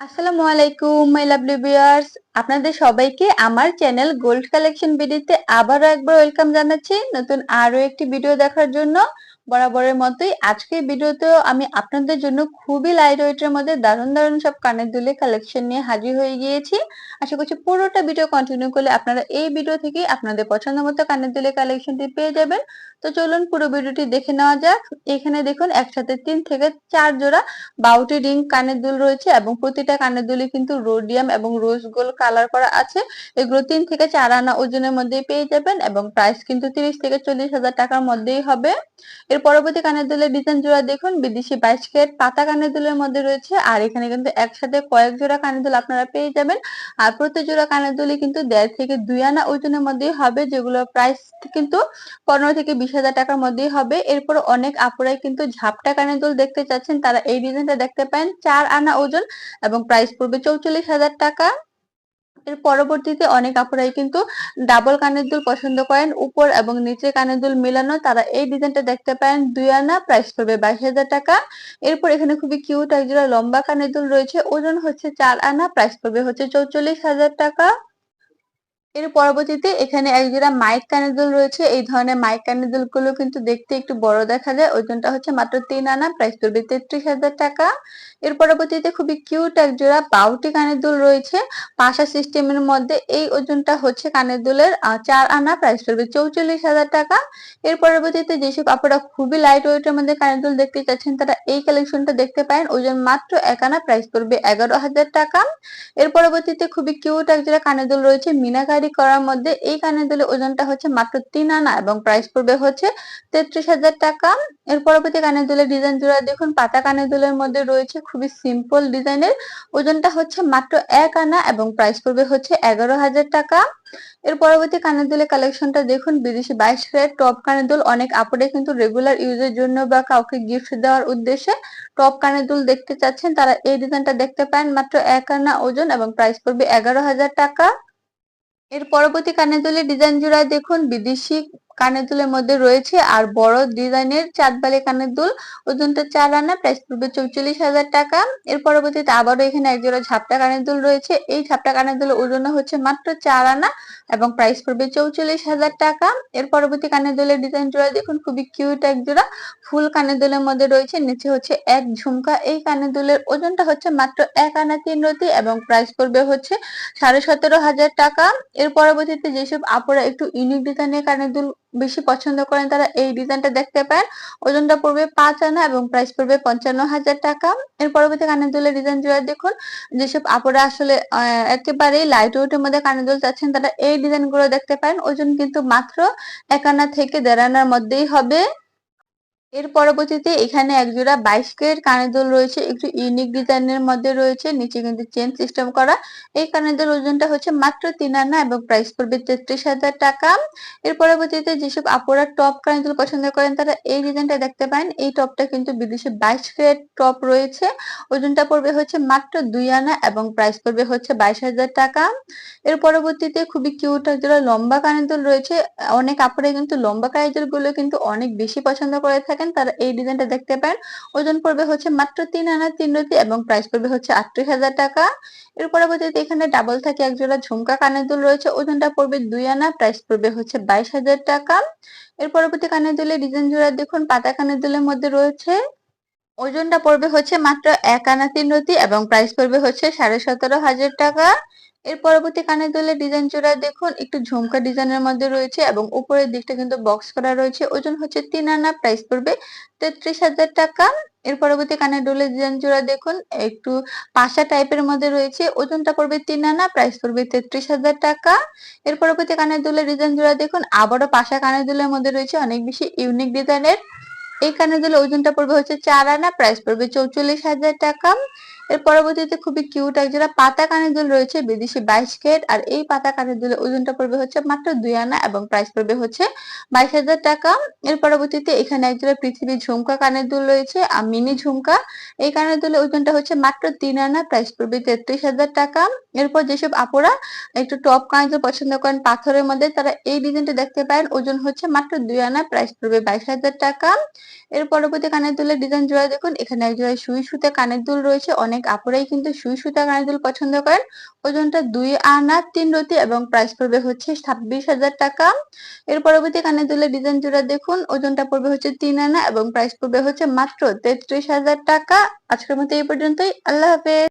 আসসালামু আলাইকুম my lovely viewers আপনাদের সবাইকে আমার চ্যানেল গোল্ড কালেকশন ভিডিওতে আবারও একবার ওয়েলকাম জানাচ্ছি। নতুন আরও একটি ভিডিও দেখার জন্য বরাবরের মতোই আজকের ভিডিওতেও আমি আপনাদের জন্য খুবই লাইট ওয়েটের মধ্যে দারুণ দারুণ সব কানের দুলে কালেকশন নিয়ে হাজির হয়ে গিয়েছি। আশা করছি পুরোটা ভিডিও কন্টিনিউ করলে আপনারা এই ভিডিও থেকে আপনাদের পছন্দ মতো কানের দুলে কালেকশনটি পেয়ে যাবেন। তো চলুন পুরো ভিডিওটি দেখে নেওয়া যাক। এখানে দেখুন, একসাথে তিন থেকে চার জোড়া বাউটি রিং কানের দুল রয়েছে এবং প্রতিটা কানের দুলে কিন্তু রোডিয়াম এবং রোজ গোল্ড কালার করা আছে, এগুলো তিন থেকে চার আনা ওজনের মধ্যেই পেয়ে যাবেন এবং প্রাইস কিন্তু তিরিশ থেকে চল্লিশ হাজার টাকার মধ্যেই হবে। এর পরবর্তী কানের দুলের ডিজাইন জোড়া দেখুন, বিদেশি বাইশ কেট পাতা কানের দুলের মধ্যে রয়েছে আর এখানে কিন্তু একসাথে কয়েক জোড়া কানের দুল আপনারা পেয়ে যাবেন। আর প্রতি জোড়া কানের দুলি কিন্তু দেড় থেকে দুই আনা ওজনের মধ্যেই হবে, যেগুলো প্রাইস কিন্তু পনেরো থেকে বিশ হাজার টাকার মধ্যেই হবে। এরপর অনেক আপুরাই কিন্তু ঝাপটা কানের দুল দেখতে চাচ্ছেন, তারা এই ডিজাইনটা দেখতে পারেন, চার আনা ওজন এবং প্রাইস পড়বে চৌচল্লিশ হাজার টাকা। এর পরবর্তীতে অনেক আপুরাই কিন্তু ডাবল কানের দুল পছন্দ করেন, উপর এবং নিচে কানের দুল মিলানো, তারা এই ডিজাইনটা দেখতে পারেন, দুই আনা প্রাইস পড়বে বাইশ হাজার টাকা। এরপর এখানে খুবই কিউট একজোড়া লম্বা কানের দুল রয়েছে, ওজন হচ্ছে চার আনা প্রাইস পড়বে হচ্ছে চৌচল্লিশ হাজার টাকা। এর পরবর্তীতে এখানে এক একজোড়া মাইক কানের দুল রয়েছে। এই ধরনের মাইক কানের দুলগুলো কিন্তু দেখতে একটু বড় দেখা যায়। ওজনটা হচ্ছে মাত্র তিন আনা প্রাইস পড়বে তেত্রিশ হাজার টাকা। এর পরবর্তীতে খুবই কিউট একজোড়া বাউটি কানের দুল রয়েছে। পাশা সিস্টেমের মধ্যে এই ওজনটা হচ্ছে কানের দুলের চার আনা প্রাইস পড়বে চৌচল্লিশ হাজার টাকা। এর পরবর্তীতে যেসব আপনারা খুবই লাইট ওয়েটের মধ্যে কানের দুল দেখতে চাচ্ছেন, তারা এই কালেকশনটা দেখতে পারেন। ওজন মাত্র এক আনা প্রাইস পড়বে এগারো হাজার টাকা। এর পরবর্তীতে খুবই কিউট একজোড়া কানের দুল রয়েছে, মিনাকারি তৈরি করার মধ্যে এই কানের দুলের ওজনটা হচ্ছে মাত্র তিন আনা এবং প্রাইস পড়বে হচ্ছে তেত্রিশ হাজার টাকা। এর পরবর্তী কানের দুলের ডিজাইন জোড়া দেখুন পাতা কানের দুলের মধ্যে রয়েছে খুবই সিম্পল ডিজাইনের ওজনটা হচ্ছে মাত্র এক আনা এবং প্রাইস পড়বে হচ্ছে এগারো হাজার টাকা। এর পরবর্তী কানের দুলের কালেকশনটা দেখুন, বিদেশি বাইশ ক্যারেট টপ কানের দুল অনেক আপডে কিন্তু রেগুলার ইউজের জন্য বা কাউকে গিফট দেওয়ার উদ্দেশ্যে টপ কানের দুল দেখতে চাচ্ছেন, তারা এই ডিজাইনটা দেখতে পান মাত্র এক আনা ওজন এবং প্রাইস পড়বে এগারো হাজার টাকা। এর পরবর্তী কানের দুলের ডিজাইন জোড়ায় দেখুন বিদেশি কানের দুলের মধ্যে রয়েছে, আর বড় ডিজাইনের চাঁদবালি কানের দুল। ওজনটা চার আনা প্রাইস পড়বে চৌচল্লিশ হাজার টাকা। এর পরবর্তীতে আবারও এখানে একজোড়া ঝাপটা কানের দুল রয়েছে। এই ঝাপটা কানের দুলের ওজন হচ্ছে মাত্র চার আনা, এবং প্রাইস পড়বে চৌচল্লিশ হাজার টাকা। এর পরবর্তী কানের দুলের ডিজাইন জোড়া দেখুন, খুবই কিউট এক জোড়া ফুল কানের দুলের মধ্যে রয়েছে, নিচে হচ্ছে এক ঝুমকা। এই কানের দুলের ওজনটা হচ্ছে মাত্র এক আনা তিন রতি, এবং প্রাইস পড়বে হচ্ছে সাড়ে সতেরো হাজার টাকা। এর পরবর্তীতে যেসব আপুরা একটু ইউনিক ডিজাইনের কানের দুল বেশি পছন্দ করেন তারা এই ডিজাইনটা দেখতে পান ওজনটা পড়বে পাঁচ আনা এবং প্রাইস পড়বে পঞ্চান্ন হাজার টাকা। এর পরবর্তী কানের দুলের ডিজাইন জোড়া দেখুন, যেসব আপুরা আসলে একেবারেই লাইট ওয়েটের মধ্যে কানের দুল চাচ্ছেন, তারা এই ডিজাইনগুলো দেখতে পারেন। ওজন কিন্তু মাত্র এক আনা থেকে দেড় আনার মধ্যেই হবে। এর পরবর্তীতে এখানে একজোড়া বাইশ কের কানের দুল রয়েছে, একটু ইউনিক ডিজাইনের মধ্যে রয়েছে, নিচে কিন্তু চেন সিস্টেম করা। এই কানের দুল ওজনটা হচ্ছে মাত্র তিন আনা এবং প্রাইস পড়বে তেত্রিশ হাজার টাকা। এর পরবর্তীতে যেসব আপুরা টপ কানের দুল পছন্দ করেন, তারা এই ডিজাইনটা দেখতে পান এই টপটা কিন্তু বিদেশে বাইশ কের টপ রয়েছে। ওজনটা পড়বে হচ্ছে মাত্র দুই আনা এবং প্রাইস পড়বে হচ্ছে বাইশ হাজার টাকা। এর পরবর্তীতে খুবই কিউট একজোড়া লম্বা কানের দুল রয়েছে। অনেক আপুরা কিন্তু লম্বা কানের দুলগুলো কিন্তু অনেক বেশি পছন্দ করে থাকে থাকেন তারা এই ডিজাইনটা দেখতে পারেন ওজন পড়বে হচ্ছে মাত্র তিন আনা তিন রতি এবং প্রাইস পড়বে হচ্ছে আটত্রিশ হাজার টাকা। এর পরবর্তীতে এখানে ডাবল থাকে এক জোড়া ঝুমকা কানের দুল রয়েছে, ওজনটা পড়বে দুই আনা প্রাইস পড়বে হচ্ছে বাইশ হাজার টাকা। এর পরবর্তী কানের দুলের ডিজাইন জোড়া দেখুন, পাতা কানের দুলের মধ্যে রয়েছে। ওজনটা পড়বে হচ্ছে মাত্র এক আনা তিন রতি এবং প্রাইস পড়বে হচ্ছে সাড়ে সতেরো হাজার টাকা। এর পরবর্তী কানের দুলের ডিজাইন জোড়া দেখুন। একটু ঝুমকা ডিজাইনের মধ্যে রয়েছে এবং উপরের দিকটা কিন্তু বক্স করা রয়েছে। ওজন হচ্ছে তিন আনা প্রাইস পড়বে তেত্রিশ হাজার টাকা। এর পরবর্তী কানের দুলের ডিজাইন জোড়া দেখুন। একটু পাশা টাইপের মধ্যে রয়েছে। ওজনটা পড়বে তিন আনা প্রাইস পড়বে তেত্রিশ হাজার টাকা। এর পরবর্তী কানের দুলের ডিজাইন জোড়া দেখুন। আবারও পাশা কানের দুলের মধ্যে রয়েছে অনেক বেশি ইউনিক ডিজাইনের এই কানের দুলের ওজনটা পড়বে হচ্ছে চার আনা প্রাইস পড়বে চৌচল্লিশ হাজার টাকা। এর পরবর্তীতে খুবই কিউট এক জোড়া পাতা কানের দুল রয়েছে, বিদেশি বাইশ কেট আর এই পাতা কানের দুলের ওজনটা পড়বে হচ্ছে মাত্র দুই আনা এবং প্রাইস পড়বে হচ্ছে বাইশ হাজার টাকা। এর পরবর্তীতে এখানে এক জোড়া পৃথিবীর ঝুমকা কানের দুল রয়েছে, আর মিনি ঝুমকা, এই কানের দুলের ওজনটা হচ্ছে মাত্র তিন আনা প্রাইস পড়বে তেত্রিশ হাজার টাকা। এরপর যেসব আপুরা একটু টপ কানের দুল পছন্দ করেন পাথরের মধ্যে, তারা এই ডিজাইনটা দেখতে পারেন, ওজন হচ্ছে মাত্র দুই আনা প্রাইস পড়বে বাইশ হাজার টাকা। এর পরবর্তী কানের দুলের ডিজাইন জোড়া দেখুন, এখানে এক জোড়া সুই সুতে কানের দুল রয়েছে, অনেক অনেক আপুরাই কিন্তু সুই সুতা কানের দুল পছন্দ করেন। ওজনটা দুই আনা, তিন রতি এবং প্রাইস পড়বে হচ্ছে ছাব্বিশ হাজার টাকা। এর পরবর্তী কানের দুলের ডিজাইন জোড়া দেখুন, ওজনটা পড়বে হচ্ছে তিন আনা এবং প্রাইস পড়বে হচ্ছে মাত্র তেত্রিশ হাজার টাকা। আজকের মতো এই পর্যন্তই, আল্লাহ হাফেজ।